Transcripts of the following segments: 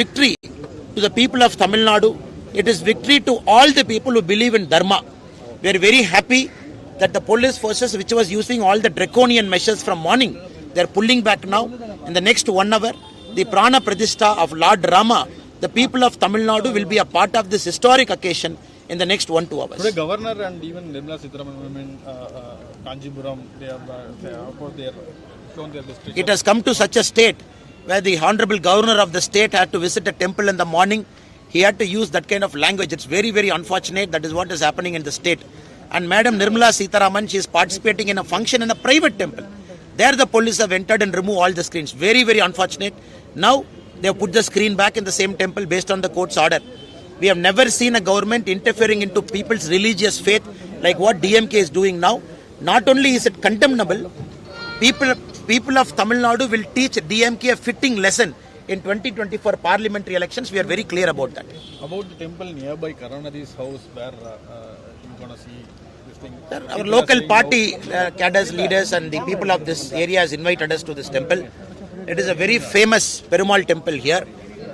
victory to the people of Tamil Nadu. It is victory to all the people who believe in Dharma. We are very happy that the police forces, which was using all the draconian measures from morning, they are pulling back now. In the next one hour, the Prana Pradishta of Lord Rama, the people of Tamil Nadu will be a part of this historic occasion in the next one two hours. Today, governor and even Nirmala Sitharaman, uh, uh, Kanjipuram, they have, uh, they have of course, they are shown their district. It has come to such a state where the honorable governor of the state had to visit a temple in the morning. He had to use that kind of language. It's very, very unfortunate. That is what is happening in the state. And Madam Nirmala Sitharaman, she is participating in a function in a private temple. There the police have entered and removed all the screens. Very, very unfortunate. Now they have put the screen back in the same temple based on the court's order. We have never seen a government interfering into people's religious faith like what DMK is doing now. Not only is it condemnable, people people of Tamil Nadu will teach DMK a fitting lesson in 2024 parliamentary elections. We are very clear about that. About the temple nearby Karunadhi's house where uh, uh, you're going to see this thing. Sir, our local party uh, cadres, leaders, and the people of this area has invited us to this temple. It is a very famous Perumal temple here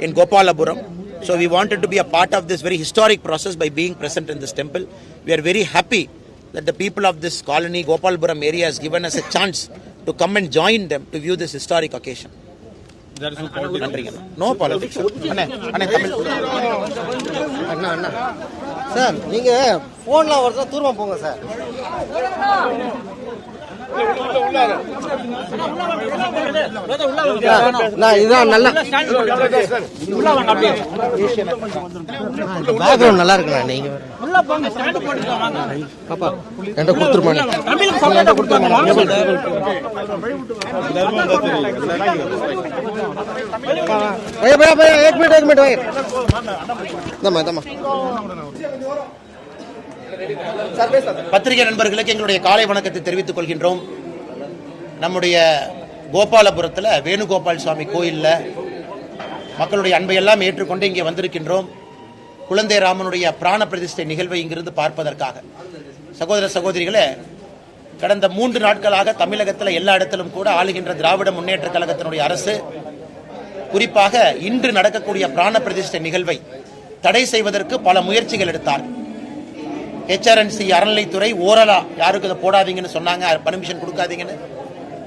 in Gopalapuram. So we wanted to be a part of this very historic process by being present in this temple. We are very happy that the people of this colony, Gopalapuram area, has given us a chance to come and join them to view this historic occasion. There is no politics. நன்றிங்க no politics அண்ணே அண்ணே தமிழ் அண்ணா அண்ணா sir நீங்க போன்ல ஒருத்தர் தூரமா போங்க sir இதுதான் நல்லா பேக்ரவுண்ட் நல்லா இருக்குண்ணா நீங்க பாப்பா என்கிட்ட கொடுத்துருப்பாங்க பையா பையா பையா ஏக் மினிட் பத்திரிகை நண்பர்களுக்கு எங்களுடைய காலை வணக்கத்தை தெரிவித்துக் கொள்கின்றோம். நம்முடைய கோபாலபுரத்தில் வேணுகோபால் சுவாமி கோயிலில் மக்களுடைய அன்பையெல்லாம் ஏற்றுக்கொண்டு இங்கே வந்திருக்கின்றோம். குழந்தை ராமனுடைய பிராண பிரதிஷ்டை நிகழ்வை இங்கிருந்து பார்ப்பதற்காக. சகோதர சகோதரிகளே கடந்த மூன்று நாட்களாக தமிழகத்தில் எல்லா இடத்திலும் கூட ஆளுகின்ற திராவிட முன்னேற்ற கழகத்தினுடைய அரசு குறிப்பாக இன்று நடக்கக்கூடிய பிராண பிரதிஷ்டை நிகழ்வை தடை செய்வதற்கு பல முயற்சிகள் எடுத்தார் ஹெச்ஆர்என்சி அறநிலைத்துறை ஓரலா. யாருக்கு இதை போடாதீங்கன்னு சொன்னாங்க. பர்மிஷன் கொடுக்காதீங்கன்னு.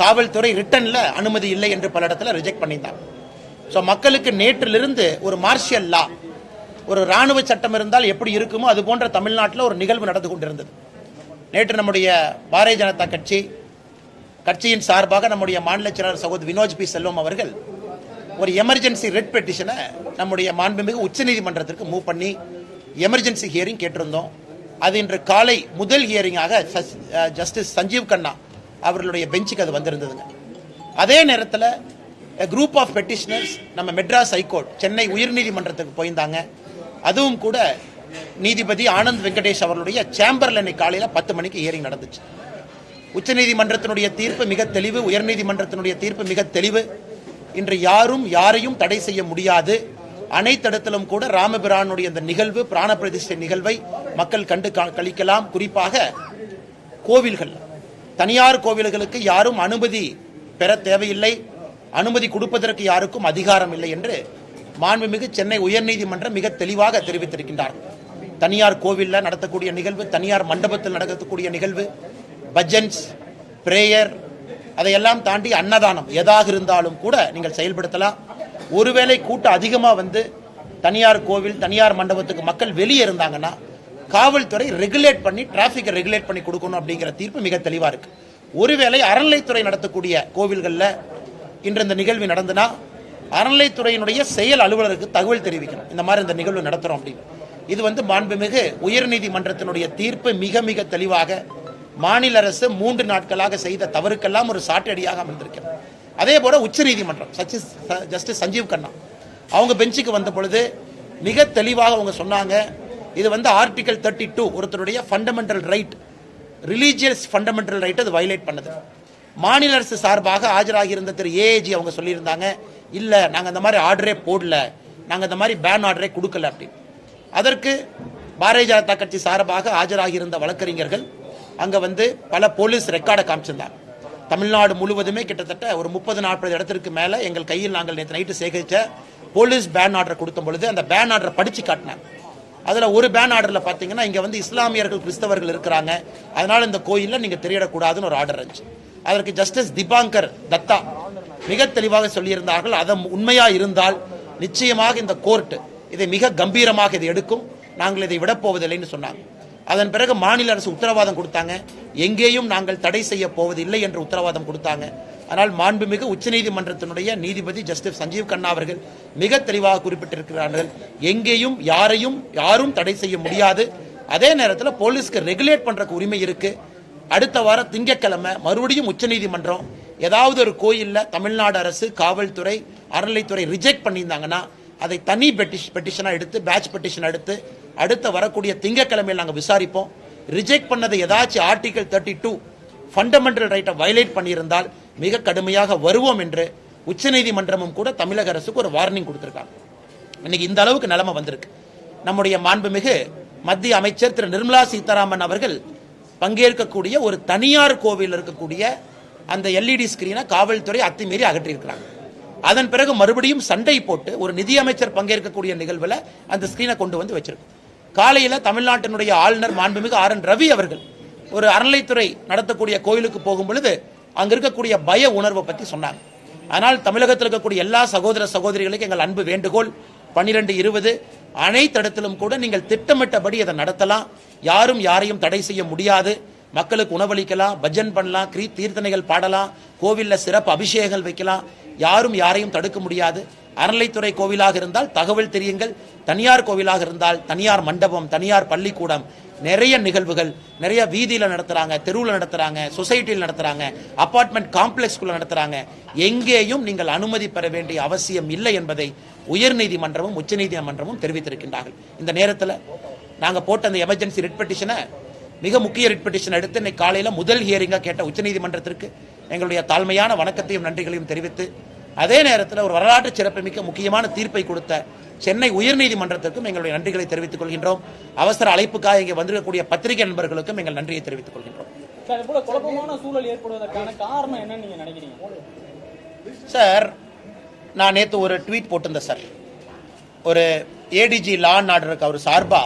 காவல்துறை ரிட்டன்ல அனுமதி இல்லை என்று பல இடத்துல ரிஜெக்ட் பண்ணியிருந்தாங்க. ஸோ மக்களுக்கு நேற்றிலிருந்து ஒரு மார்ஷியல் லா ஒரு ராணுவ சட்டம் இருந்தால் எப்படி இருக்குமோ அது போன்ற தமிழ்நாட்டில் ஒரு நிகழ்வு நடந்து கொண்டிருந்தது. நேற்று நம்முடைய பாரதிய ஜனதா கட்சி கட்சியின் சார்பாக நம்முடைய மாநில செயலாளர் சகோதரி வினோஜ் பி. செல்வம் அவர்கள் ஒரு எமர்ஜென்சி ரெட் பெட்டிஷனை நம்முடைய மாண்புமிகு உச்சநீதிமன்றத்திற்கு மூவ் பண்ணி எமர்ஜென்சி ஹியரிங் கேட்டிருந்தோம். அது இன்று காலை முதல் ஹியரிங்காக ஜஸ்டிஸ் சஞ்சீவ் கண்ணா அவர்களுடைய பெஞ்சுக்கு அது வந்திருந்ததுங்க. அதே நேரத்தில் குரூப் ஆஃப் பெட்டிஷனர்ஸ் நம்ம மெட்ராஸ் ஹைகோர்ட் சென்னை உயர்நீதிமன்றத்துக்கு போயிருந்தாங்க. அதுவும் கூட நீதிபதி ஆனந்த் வெங்கடேஷ் அவர்களுடைய சேம்பரில் இன்னைக்கு காலையில் பத்து மணிக்கு ஹியரிங் நடந்துச்சு. உச்சநீதிமன்றத்தினுடைய தீர்ப்பு மிக தெளிவு உயர்நீதிமன்றத்தினுடைய தீர்ப்பு மிக தெளிவு. இன்று யாரும் யாரையும் தடை செய்ய முடியாது. அனைத்திடத்திலும் கூட ராமபிரானுடைய இந்த நிகழ்வு பிராண பிரதிஷ்டை நிகழ்வை மக்கள் கண்டு கழிக்கலாம். குறிப்பாக கோவில்கள். தனியார் கோவில்களுக்கு யாரும் அனுமதி பெற தேவையில்லை. அனுமதி கொடுப்பதற்கு யாருக்கும் அதிகாரம் இல்லை என்று மாண்புமிகு சென்னை உயர்நீதிமன்றம் மிக தெளிவாக தெரிவித்திருக்கின்றார். தனியார் கோவிலில் நடத்தக்கூடிய நிகழ்வு தனியார் மண்டபத்தில் நடக்கக்கூடிய நிகழ்வு பஜன்ஸ் பிரேயர் அதையெல்லாம் தாண்டி அன்னதானம் எதாக இருந்தாலும் கூட நீங்கள் செயல்படுத்தலாம். ஒருவேளை கூட்டம் அதிகமாக வந்து தனியார் கோவில் தனியார் மண்டபத்துக்கு மக்கள் வெளியே இருந்தாங்கன்னா காவல்துறை ரெகுலேட் பண்ணி டிராஃபிக்கை ரெகுலேட் பண்ணி கொடுக்கணும் அப்படிங்கிற தீர்ப்பு மிக தெளிவாக இருக்கு. ஒருவேளை அறநிலைத்துறை நடத்தக்கூடிய கோவில்களில் இன்று இந்த நிகழ்வு நடந்தனா அறநிலைத்துறையினுடைய செயல் அலுவலருக்கு தகவல் தெரிவிக்கணும். இந்த மாதிரி இந்த நிகழ்வு நடத்துகிறோம் அப்படின்னு. இது வந்து மாண்புமிகு உயர்நீதிமன்றத்தினுடைய தீர்ப்பு மிக மிக தெளிவாக மாநில அரசு மூன்று நாட்களாக செய்த தவறுக்கெல்லாம் ஒரு சாட்டடியாக அமர்ந்திருக்கிறது அதே போல் உச்சநீதிமன்றம் சச்சிஸ் ஜஸ்டிஸ் சஞ்சீவ் கண்ணா அவங்க பெஞ்சுக்கு வந்த பொழுது மிக தெளிவாக அவங்க சொன்னாங்க இது வந்து ஆர்டிகல் தேர்ட்டி டூ ஒருத்தருடைய fundamental right religious fundamental right அது வயலேட் பண்ணுது. மாநில அரசு சார்பாக ஆஜராகியிருந்த திரு ஏஏஜி அவங்க சொல்லியிருந்தாங்க இல்லை நாங்கள் அந்த மாதிரி ஆர்டரே போடல நாங்கள் இந்த மாதிரி பேன் ஆர்டரே கொடுக்கல அப்படின்னு. அதற்கு பாரதிய ஜனதா கட்சி சார்பாக ஆஜராகியிருந்த வழக்கறிஞர்கள் அங்கே வந்து பல போலீஸ் ரெக்கார்டை காமிச்சிருந்தாங்க. தமிழ்நாடு முழுவதுமே கிட்டத்தட்ட ஒரு முப்பது நாற்பது இடத்திற்கு மேலே எங்கள் கையில் நாங்கள் நேற்று நைட்டு சேகரித்த போலீஸ் பேன் ஆர்டர் கொடுத்த பொழுது அந்த பேன் ஆர்டரை படித்து காட்டினாங்க. அதில் ஒரு பேன் ஆர்டரில் பார்த்தீங்கன்னா இங்கே வந்து இஸ்லாமியர்கள் கிறிஸ்தவர்கள் இருக்கிறாங்க. அதனால் இந்த கோயிலில் நீங்கள் திரையிடக்கூடாதுன்னு ஒரு ஆர்டர் இருந்துச்சு. அதற்கு ஜஸ்டிஸ் திபாங்கர் தத்தா மிக தெளிவாக சொல்லியிருந்தார்கள். அதை உண்மையாக இருந்தால் நிச்சயமாக இந்த கோர்ட்டு இதை மிக கம்பீரமாக இதை எடுக்கும். நாங்கள் இதை விடப் போவதில்லைன்னு சொன்னாங்க. அதன் பிறகு மாநில அரசு உத்தரவாதம் கொடுத்தாங்க. எங்கேயும் நாங்கள் தடை செய்ய போவதில்லை என்று உத்தரவாதம் கொடுத்தாங்க. ஆனால் மாண்புமிகு உச்சநீதிமன்றத்தினுடைய நீதிபதி ஜஸ்டிஸ் சஞ்சீவ் கண்ணா அவர்கள் மிக தெளிவாக குறிப்பிட்டிருக்கிறார்கள். எங்கேயும் யாரையும் யாரும் தடை செய்ய முடியாது. அதே நேரத்தில் போலீஸ்க்கு ரெகுலேட் பண்ணுறக்கு உரிமை இருக்கு. அடுத்த வாரம் திங்கட்கிழமை மறுபடியும் உச்சநீதிமன்றம் ஏதாவது ஒரு கோயிலில் தமிழ்நாடு அரசு காவல்துறை அறநிலைத்துறை ரிஜெக்ட் பண்ணியிருந்தாங்கன்னா அதை தனி பெட்டிஷ் பெட்டிஷனாக எடுத்து பேட்ச் பெட்டிஷன் எடுத்து அடுத்த வரக்கூடிய திங்கக்கிழமையில் நாங்கள் விசாரிப்போம். ரிஜெக்ட் பண்ணதை ஏதாச்சும் ஆர்டிகல் தேர்ட்டி டூ ஃபண்டமெண்டல் ரைட்டை வயலேட் பண்ணியிருந்தால் மிக கடுமையாக வருவோம் என்று உச்சநீதிமன்றமும் கூட தமிழக அரசுக்கு ஒரு வார்னிங் கொடுத்துருக்காங்க. இன்னைக்கு இந்த அளவுக்கு நிலைமை வந்திருக்கு. நம்முடைய மாண்புமிகு மத்திய அமைச்சர் திரு நிர்மலா சீதாராமன் அவர்கள் பங்கேற்கக்கூடிய ஒரு தனியார் கோவில் இருக்கக்கூடிய அந்த எல்இடி ஸ்கிரீனை காவல்துறை அத்துமீறி அகற்றியிருக்கிறாங்க. அதன் பிறகு மறுபடியும் சண்டை போட்டு ஒரு நிதியமைச்சர் பங்கேற்கக்கூடிய நிகழ்வில் அந்த ஸ்கிரீனை கொண்டு வந்து வச்சிருக்கோம். காலையில் தமிழ்நாட்டினுடைய ஆளுநர் மாண்புமிகு ஆர் என் ரவி அவர்கள் ஒரு அறநிலைத்துறை நடத்தக்கூடிய கோயிலுக்கு போகும் பொழுது அங்கே இருக்கக்கூடிய பய உணர்வை பற்றி சொன்னாங்க. ஆனால் தமிழகத்தில் இருக்கக்கூடிய எல்லா சகோதர சகோதரிகளுக்கு எங்கள் அன்பு வேண்டுகோள் பன்னிரெண்டு இருபது அனைத்து இடத்திலும் கூட நீங்கள் திட்டமிட்டபடி அதை நடத்தலாம். யாரும் யாரையும் தடை செய்ய முடியாது. மக்களுக்கு உணவளிக்கலாம் பஜன் பண்ணலாம் கிரீ தீர்த்தனைகள் பாடலாம் கோவில்ல சிறப்பு அபிஷேகங்கள் வைக்கலாம். யாரும் யாரையும் தடுக்க முடியாது. அறநிலைத்துறை கோவிலாக இருந்தால் தகவல் தெரியுங்கள். தனியார் கோவிலாக இருந்தால் தனியார் மண்டபம் தனியார் பள்ளிக்கூடம் நிறைய நிகழ்வுகள் நிறைய வீதியில் நடத்துகிறாங்க தெருவில் நடத்துகிறாங்க சொசைட்டியில் நடத்துகிறாங்க அப்பார்ட்மெண்ட் காம்ப்ளெக்ஸ்குள்ளே நடத்துகிறாங்க எங்கேயும் நீங்கள் அனுமதி பெற வேண்டிய அவசியம் இல்லை என்பதை உயர்நீதிமன்றமும் உச்சநீதிமன்றமும் தெரிவித்திருக்கின்றார்கள். இந்த நேரத்தில் நாங்கள் போட்ட அந்த எமர்ஜென்சி ரிட் பெட்டிஷனை மிக முக்கிய ரிட் பெட்டிஷன் எடுத்து இன்னைக்கு காலையில் முதல் ஹியரிங்காக கேட்ட உச்சநீதிமன்றத்திற்கு எங்களுடைய தாழ்மையான வணக்கத்தையும் நன்றிகளையும் தெரிவித்து அதே நேரத்தில் ஒரு வரலாற்று சிறப்புமிக்க முக்கியமான தீர்ப்பை கொடுத்த சென்னை உயர்நீதிமன்றத்திற்கும் எங்களுடைய நன்றிகளை தெரிவித்துக் கொள்கின்றோம். அவசர அழைப்புக்காக இங்கே வந்திருக்கக்கூடிய பத்திரிகை நண்பர்களுக்கும் எங்கள் நன்றியை தெரிவித்துக் கொள்கின்றோம். சார் நான் நேற்று ஒரு ட்வீட் போட்டிருந்தேன் சார். ஒரு ஏடிஜி லா அண்ட் ஆர்டருக்கு அவர் சார்பா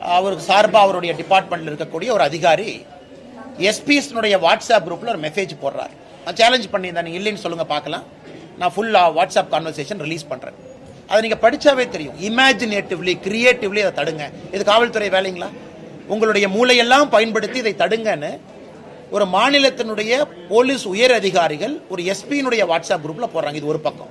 அவருக்கு சார்பா அவருடைய டிபார்ட்மெண்ட்ல இருக்கக்கூடிய ஒரு அதிகாரி எஸ்பிஎஸ்னுடைய வாட்ஸ்அப் குரூப்ல ஒரு மெசேஜ் போடுறார். நான் சேலஞ்ச் பண்ணியிருந்தேன். நீங்கள் இல்லைன்னு சொல்லுங்கள் பார்க்கலாம். நான் ஃபுல்லாக வாட்ஸ்அப் கான்வர்சேஷன் ரிலீஸ் பண்ணுறேன் அதை நீங்கள் படிச்சாவே தெரியும். இமேஜினேட்டிவ்லி கிரியேட்டிவ்லி அதை தடுங்க. இது காவல்துறை வேலைங்களா? உங்களுடைய மூளையெல்லாம் பயன்படுத்தி இதை தடுங்கன்னு ஒரு மாநிலத்தினுடைய போலீஸ் உயர் அதிகாரிகள் ஒரு எஸ்பியினுடைய வாட்ஸ்அப் குரூப்பில் போடுறாங்க. இது ஒரு பக்கம்.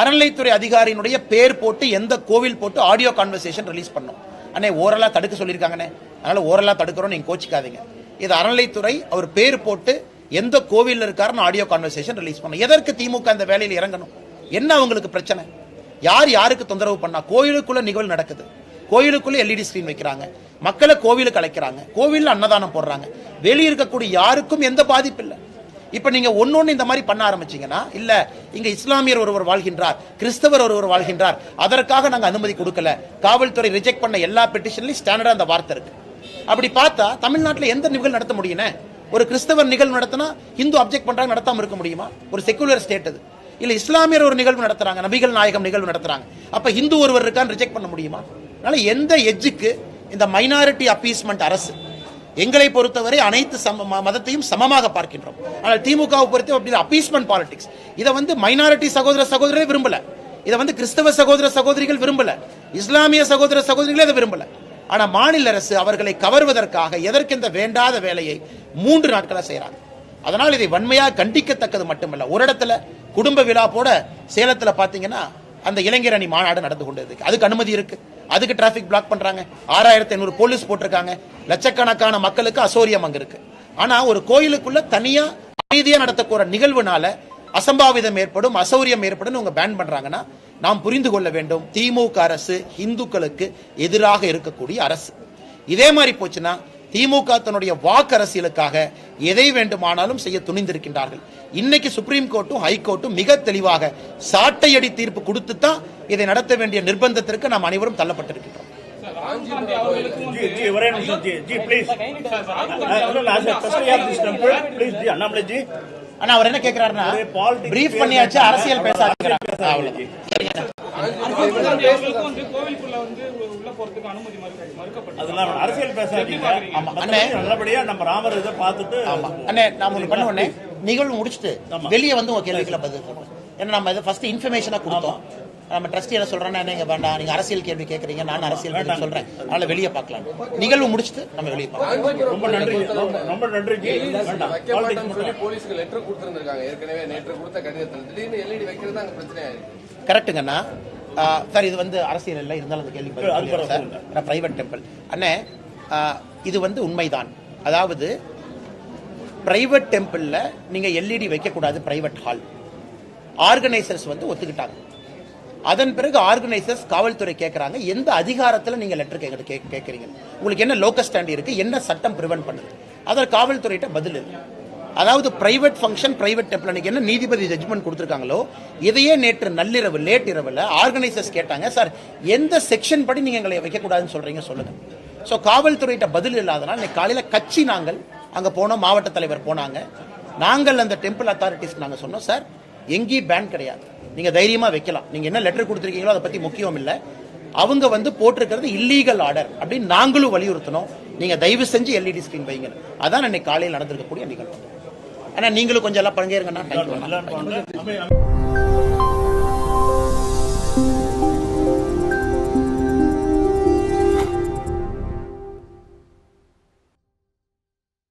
அறநிலைத்துறை அதிகாரியினுடைய பேர் போட்டு எந்த கோவில் போட்டு ஆடியோ கான்வர்சேஷன் ரிலீஸ் பண்ணோம். அண்ணே ஓரலாக தடுக்க சொல்லியிருக்காங்கண்ணே. அதனால் ஓரலாக தடுக்கிறோம் நீங்கள் கோச்சிக்காதீங்க. இது அறநிலைத்துறை அவர் பேர் போட்டு எந்த கோவிலில் இருக்காருன்னு ஆடியோ கான்வர்சேஷன் ரிலீஸ் பண்ணோம் எதற்கு திமுக அந்த வேலையில் இறங்கணும்? என்ன அவங்களுக்கு பிரச்சனை? யார் யாருக்கு தொந்தரவு பண்ணா? கோயிலுக்குள்ள நிகழ்வு நடக்குது. கோயிலுக்குள்ள எல்இடி ஸ்கிரீன் வைக்கிறாங்க. மக்களை கோவிலுக்கு அழைக்கிறாங்க. கோவிலில் அன்னதானம் போடுறாங்க. வெளியே இருக்கக்கூடிய யாருக்கும் எந்த பாதிப்பு இல்லை. நீங்கள் ஒன்று ஒன்று இந்த மாதிரி பண்ண ஆரம்பிச்சீங்கன்னா இல்லை இங்கே இஸ்லாமியர் ஒருவர் வாழ்கின்றார் கிறிஸ்தவர் ஒருவர் வாழ்கின்றார் அதற்காக நாங்கள் அனுமதி கொடுக்கல. காவல்துறை ரிஜெக்ட் பண்ண எல்லா பெட்டிஷன்லையும் ஸ்டாண்டர்டாக அந்த வார்த்தை இருக்குது அப்படி பார்த்தா தமிழ்நாட்டில் எந்த நிகழ்வு நடத்த முடியுன்னு ஒரு கிறிஸ்தவர் நிகழ்வு நடத்தினா இந்து அப்ஜெக்ட் பண்ணுறாங்க நடத்தாமல் இருக்க முடியுமா? ஒரு செக்குலர் ஸ்டேட் அது. இல்லை இஸ்லாமியர் ஒரு நிகழ்வு நடத்துறாங்க நபிகள் நாயகம் நிகழ்வு நடத்துறாங்க. அப்போ இந்து ஒருவர் இருக்கான்னு ரிஜெக்ட் பண்ண முடியுமா? அதனால எந்த எஜ்ஜுக்கு இந்த மைனாரிட்டி அப்பீஸ்மெண்ட் அரசு? எங்களை பொறுத்தவரை அனைத்து சம ம- மதத்தையும் சமமாக பார்க்கின்றோம். ஆனால் திமுகவை பொறுத்த அப்படி அப்பீஸ்மெண்ட் பாலிடிக்ஸ் இதை வந்து மைனாரிட்டி சகோதர சகோதரரே விரும்பல. இதை வந்து கிறிஸ்தவ சகோதர சகோதரிகள் விரும்பல. இஸ்லாமிய சகோதர சகோதரிகளே அதை விரும்பல. ஆனா மாநில அரசு அவர்களை கவர்வதற்காக எதற்கு இந்த வேண்டாத வேலையை மூன்று நாட்களை செய்கிறாங்க அதனால் இதை வன்மையா கண்டிக்கத்தக்கது மட்டுமல்ல. ஒரு இடத்துல குடும்ப விழா போட சேலத்துல பாத்தீங்கன்னா அந்த இளைஞர் அணி மாநாடு நடந்து கொண்டு இருக்கு அதுக்கு அனுமதி இருக்கு. அதுக்கு டிராபிக் பிளாக் பண்றாங்க. ஆறாயிரத்தி ஐநூறு போலீஸ் போட்டிருக்காங்க. லட்சக்கணக்கான மக்களுக்கு அசௌரியம் அங்க இருக்கு. ஆனா ஒரு கோயிலுக்குள்ள தனியா அமைதியா நடத்தக்கூட நிகழ்வுனால அசம்பாவிதம் ஏற்படும் அசௌரியம் ஏற்படும் உங்க பேன் பண்றாங்கன்னா நாம் புரிந்து கொள்ள வேண்டும் திமுக அரசு இந்துக்களுக்கு எதிராக இருக்கக்கூடிய அரசு. இதே மாதிரி போச்சுன்னா திமுக தன்னுடைய வாக்கு அரசியலுக்காக எதை வேண்டுமானாலும் செய்ய துணிந்திருக்கின்றார்கள். இன்னைக்கு சுப்ரீம் கோர்ட்டும் ஹைகோர்ட்டும் மிக தெளிவாக சாட்டையடி தீர்ப்பு கொடுத்து தான் இதை நடத்த வேண்டிய நிர்பந்தத்திற்கு நாம் அனைவரும் தள்ளப்பட்டிருக்கின்றோம். அண்ணாமலை ஜி. ஆனா அவர் என்ன கேக்குறாருன்னா பிரீஃப் பண்ணியாச்சு அரசியல் பேசாதீங்க. அவ்வளவுதான். அவர்களுக்கும் வந்து கோவிலுக்குள்ள வந்து உள்ள போறதுக்கு அனுமதி மறுக்க- மறுக்கப்பட்டது அதெல்லாம் அரசியல் பேசாதீங்க. அண்ணே. நல்லபடியா நம்ம ராமர் இதை பார்த்துட்டு ஆமா. அண்ணே நான் ஒண்ணு பண்ண உடனே நிகழ்வு முடிச்சுட்டு வெளியே வந்து உங்க கேள்விகளை பதில் ஏன்னா நம்ம இதை ஃபர்ஸ்ட் இன்ஃபர்மேஷனா கொடுத்தோம். நம்ம ட்ரஸ்டி என்ன சொல்றேன்னா நீங்க வேண்டாம் நீங்க அரசியல் கேள்வி கேக்குறீங்க நான் அரசியல் கேள்வி சொல்றேன். அதனால வெளியே பார்க்கலாம். நிகழ்வு முடிச்சுட்டு நம்ம வெளியே பார்க்கலாம். ரொம்ப நன்றி. ரொம்ப- சொல்லி போலீஸ்க்கு லெட்டர் கொடுத்துருந்துருக்காங்க. ஏற்கனவே நேற்று கொடுத்த கடிதத்தில். திடீர்னு எல்இடி வைக்கிறது அங்க பிரச்சனை ஆயிருக்கு கரெக்ட்டுங்கண்ணா ஆ, சார் இது வந்து அரசியல் இல்லை. இருந்தாலும் அந்த கேள்வி சார். நான் பிரைவேட் டெம்பிள் அண்ணே இது வந்து உண்மைதான். அதாவது பிரைவேட் டெம்பிளில் நீங்கள் எல்இடி வைக்கக்கூடாது பிரைவேட் ஹால் ஆர்கனைசர்ஸ் வந்து ஒத்துக்கிட்டாங்க. அதன் பிறகு ஆர்கனைசர்ஸ் காவல்துறை கேட்குறாங்க எந்த அதிகாரத்தில் நீங்கள் லெட்டர் கேட்க கே கேட்குறீங்க உங்களுக்கு என்ன லோக்கல் ஸ்டாண்ட் இருக்குது என்ன சட்டம் ப்ரிவென்ட் பண்ணுது? அதில் காவல்துறையிட்ட பதில் இல்லை அதாவது பிரைவேட் ஃபங்க்ஷன் பிரைவேட் டெம்பிள் அன்றைக்கி என்ன நீதிபதி ஜட்ஜ்மெண்ட் கொடுத்துருக்காங்களோ இதையே நேற்று நள்ளிரவு லேட் இரவில் ஆர்கனைசர்ஸ் கேட்டாங்க சார் எந்த செக்ஷன் படி நீங்கள் எங்களை வைக்கக்கூடாதுன்னு சொல்கிறீங்க சொல்லுங்கள் ஸோ காவல்துறையிட்ட பதில் இல்லாதனால் இன்னைக்கு காலையில் கட்சி நாங்கள் அங்கே போனோம் மாவட்ட தலைவர் போனாங்க. நாங்கள் அந்த டெம்பிள் அத்தாரிட்டிஸ்க்கு நாங்கள் சொன்னோம் சார் எங்கேயும் பேன் கிடையாது. நீங்க தைரியமா வைக்கலாம். நீங்க என்ன லெட்டர் கொடுத்துருக்கீங்களோ அதை பத்தி முக்கியம் இல்ல. அவங்க வந்து போட்டிருக்கிறது இல்லீகல் ஆர்டர் அப்படின்னு நாங்களும் வலியுறுத்தணும். நீங்க தயவு செஞ்சு எல்இடி ஸ்கிரீன் வைங்க. அதான் அன்னைக்கு காலையில் நடந்திருக்கக்கூடிய நிகழ்வு. ஆனா நீங்களும் கொஞ்சம் எல்லாம் பங்கேறுங்கண்ணா.